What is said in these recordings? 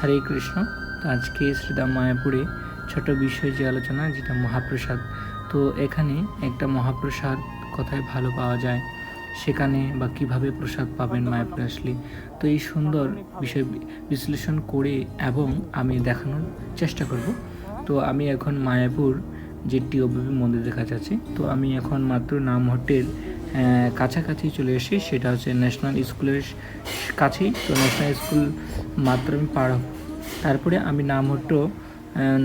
হরে কৃষ্ণ। তো আজকে শ্রীদাম মায়াপুরে ছোট বিষয় যে আলোচনা, যেটা মহাপ্রসাদ। তো এখানে একটা মহাপ্রসাদ কোথায় ভালো পাওয়া যায়, সেখানে বা কীভাবে প্রসাদ পাবেন মায়াপুরে আসলে। তো এই সুন্দর বিষয় বিশ্লেষণ করে এবং আমি দেখানোর চেষ্টা করব। তো আমি এখন মায়াপুর যে টিওবিপি মন্দিরের কাছে আছি তো আমি এখন মাত্র নাম হোটেল কাছাকাছি চলে এসেছি, সেটা হচ্ছে ন্যাশনাল স্কুলের কাছেই। তো ন্যাশনাল স্কুল মাত্র আমি পার তারপরে আমি নামহট্টো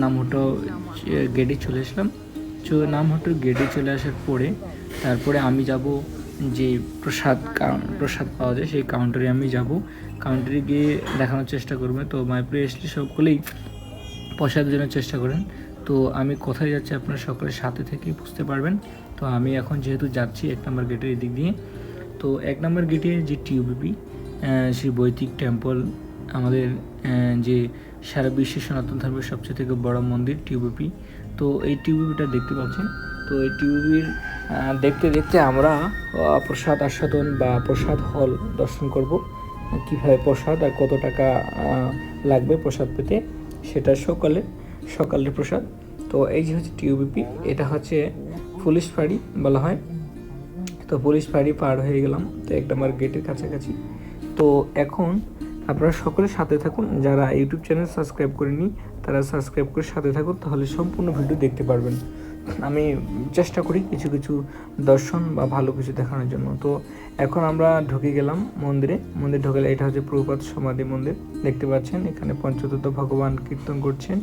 নামহট্টো গেটে চলে আসলাম। তো নামহট্টো গেটে চলে আসার পরে, তারপরে আমি যাব যে প্রসাদ প্রসাদ পাওয়া যায়, সেই কাউন্টারে আমি যাব। কাউন্টারে গিয়ে দেখানোর চেষ্টা করব। তো মায়াপুরে আসলে সকলেই প্রসাদের জন্য চেষ্টা করেন। তো আমি কোথায় যাচ্ছি আপনারা সকলের সাথে থেকে বুঝতে পারবেন। তো আমি এখন যেহেতু যাচ্ছি এক নম্বর গেটের এদিক দিয়ে, তো এক নম্বর গেটে যে টিউবিপি শ্রী বৈদিক টেম্পল আমাদের যে সারা বিশ্বের সনাতন ধর্মের সবচেয়ে থেকে বড় মন্দির টিউবিপি তো এই টিউবিপিটা দেখতে পাচ্ছেন। তো এই টিউবির দেখতে দেখতে আমরা প্রসাদ আস্বাদন বা প্রসাদ হল দর্শন করব। কীভাবে প্রসাদ আর কত টাকা লাগবে প্রসাদ পেতে, সেটা সকালে সকালের প্রসাদ। তো এই যে হচ্ছে টিউবিপি, এটা হচ্ছে পুলিশ ফাঁড়ি বলা হয়। তো পুলিশ ফাঁড়ি পার হয়ে গেলাম, তো এক আমার গেটের কাছাকাছি। তো এখন আপনারা সকলে সাথে থাকুন। যারা ইউটিউব চ্যানেল সাবস্ক্রাইব করেনি তারা সাবস্ক্রাইব করে সাথে থাকুন, তাহলে সম্পূর্ণ ভিডিও দেখতে পারবেন। আমি চেষ্টা করি কিছু কিছু দর্শন বা ভালো কিছু দেখানোর জন্য। তো এখন আমরা ঢুকে গেলাম মন্দিরে। মন্দির ঢুকে এটা হচ্ছে প্রভুপাত সমাধি মন্দির। দেখতে পাচ্ছেন, এখানে পঞ্চতত্ত্ব ভগবান কীর্তন করছেন।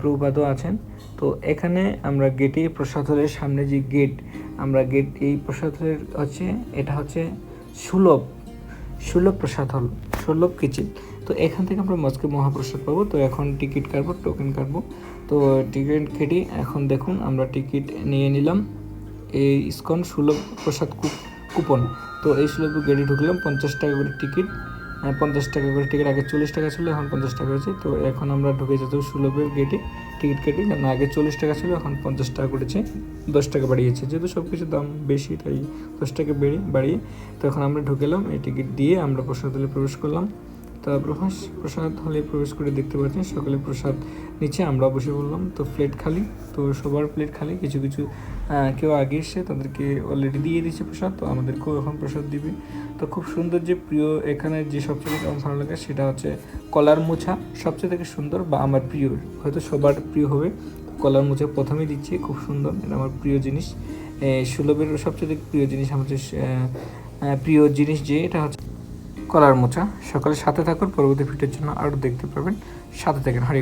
প্রভুপাদও আছেন। তো এখানে আমরা গেটে প্রসাদ হলের সামনে যে গেট আমরা গেট এই প্রসাদ হলের হচ্ছে, এটা হচ্ছে সুলভ সুলভ প্রসাদ হল সুলভ কিচেন তো এখান থেকে আমরা মজকে মহাপ্রসাদ পাবো। তো এখন টিকিট কাটবো টোকেন কাটবো। তো টিকিট কেটে এখন দেখুন, আমরা টিকিট নিয়ে নিলাম। এই ইস্কন সুলভ প্রসাদ কুপন। তো এই সুলভ গেটে ঢুকলাম, পঞ্চাশ টাকা করে টিকিট। পঞ্চাশ টাকা করে টিকিট আগে চল্লিশ টাকা ছিল, এখন পঞ্চাশ টাকা হয়েছে। তো এখন আমরা ঢুকে যেত সুলভের গেটে টিকিট কেটে কারণ আগে চল্লিশ টাকা ছিল, এখন পঞ্চাশ টাকা করেছে, দশ টাকা বাড়িয়েছে। যেহেতু সব কিছুর দাম বেশি, তাই দশ টাকা বেড়ে বাড়িয়ে, তো এখন আমরা ঢুকেলাম এই টিকিট দিয়ে আমরা প্রসাদ হলে প্রবেশ করলাম। তো প্রভাস প্রসাদ হলে প্রবেশ করে দেখতে পাচ্ছেন সকালে প্রসাদ নিচে আমরা বসে বললাম তো প্লেট খালি তো সবার প্লেট খালি কিছু কিছু কেউ আগে এসে তাদেরকে অলরেডি দিয়ে দিয়েছে প্রসাদ তো আমাদেরকেও এখন প্রসাদ দিবে। তো খুব সুন্দর যে প্রিয় এখানে যে সবচেয়ে আমার ভালো লাগে সেটা হচ্ছে কলার মোছা সবচেয়ে থেকে সুন্দর বা আমার প্রিয় হয়তো সবার প্রিয় হবে কলার মোচা প্রথমেই দিচ্ছি খুব সুন্দর এটা আমার প্রিয় জিনিস। সুলভের সবচেয়ে প্রিয় জিনিস আহ, প্রিয় জিনিস যে এটা হচ্ছে কলার মোচা। সকালে সাথে থাকুন পরবর্তী ভিডিওর জন্য আরও দেখতে পাবেন। সাথে থাকেন হরে